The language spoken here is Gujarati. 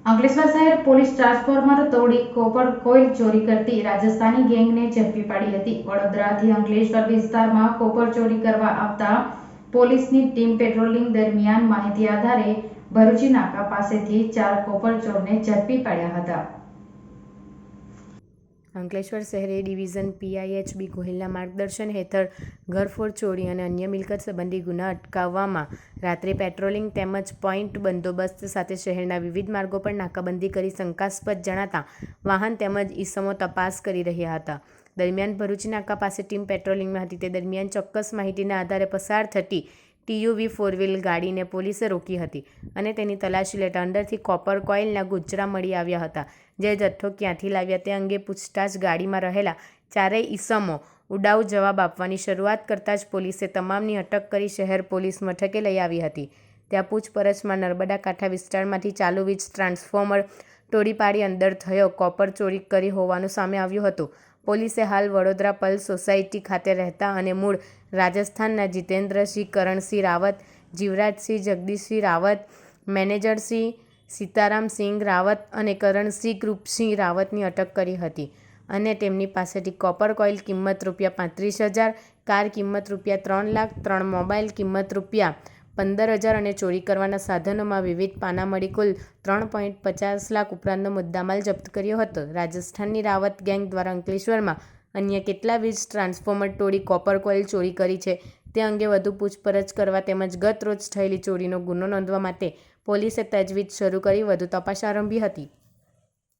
અંકલેશ્વર શહેર પોલીસ ટ્રાન્સફોર્મર તોડી કોપર કોઇલ ચોરી કરતી રાજસ્થાની ગેંગને ઝડપી પાડી હતી. વડોદરાથી અંકલેશ્વર વિસ્તારમાં કોપર ચોરી કરવા આવતા પોલીસની ટીમ પેટ્રોલિંગ દરમિયાન માહિતી આધારે ભરૂચી નાકા પાસેથી ચાર કોપર ચોરને ઝડપી પાડ્યા હતા. અંકલેશ્વર શહેરી ડિવિઝન પીઆઈએચબી ગોહિલના માર્ગદર્શન હેઠળ ઘરફોડ ચોરી અને અન્ય મિલકત સંબંધી ગુના અટકાવવામાં રાત્રે પેટ્રોલિંગ તેમજ પોઈન્ટ બંદોબસ્ત સાથે શહેરના વિવિધ માર્ગો પર નાકાબંધી કરી શંકાસ્પદ જણાતા વાહન તેમજ ઈસમો તપાસ કરી રહ્યા હતા. દરમિયાન ભરૂચ નાકા પાસે ટીમ પેટ્રોલિંગમાં હતી. તે દરમિયાન ચોક્કસ માહિતીના આધારે પસાર થતી ટીયુવી ફોર વ્હીલ ગાડીને પોલીસે રોકી હતી અને તેની તલાશી લેતા અંદરથી કોપર કોઇલના ગુજરા મળી આવ્યા હતા. જે જથ્થો ક્યાંથી લાવ્યા તે અંગે પૂછતાછ ગાડીમાં રહેલા ચારેય ઈસમો ઉડાઉ જવાબ આપવાની શરૂઆત કરતાં જ પોલીસે તમામની અટક કરી શહેર પોલીસ મથકે લઈ આવી હતી. ત્યાં પૂછપરછમાં નર્મદા કાંઠા વિસ્તારમાંથી ચાલુ વીજ ટ્રાન્સફોર્મર તોડી પાડી અંદર થયો. કોપર ચોરી કરી હોવાનું સામે આવ્યું હતું. પોલીસે હાલ વડોદરા પલ સોસાયટી ખાતે રહેતા અને મૂળ રાજસ્થાનના જીતેન્દ્રસિંહ કરણસિંહ રાવત, જીવરાજસિંહ જગદીશસિંહ રાવત, મેનેજરસિંહ સીતારામસિંહ રાવત અને કરણસિંહ કૃપસિંહ રાવતની અટક કરી હતી અને તેમની પાસેથી કોપર કોઇલ કિંમત રૂપિયા પાંત્રીસ હજાર, કાર કિંમત રૂપિયા ત્રણ લાખ, ત્રણ મોબાઈલ કિંમત રૂપિયા પંદર હજાર અને ચોરી કરવાના સાધનોમાં વિવિધ પાનામળી કુલ ત્રણ પોઈન્ટ પચાસ લાખ ઉપરાંતનો મુદ્દામાલ જપ્ત કર્યો હતો. રાજસ્થાનની રાવત ગેંગ દ્વારા અંકલેશ્વરમાં અન્ય કેટલા વીજ ટ્રાન્સફોર્મર તોડી કોપર કોઇલ ચોરી કરી છે. તે અંગે વધુ પૂછપરછ કરવા તેમજ ગત રોજ થયેલી ચોરીનો ગુનો નોંધવા માટે પોલીસે તજવીજ શરૂ કરી. વધુ તપાસ આરંભી હતી.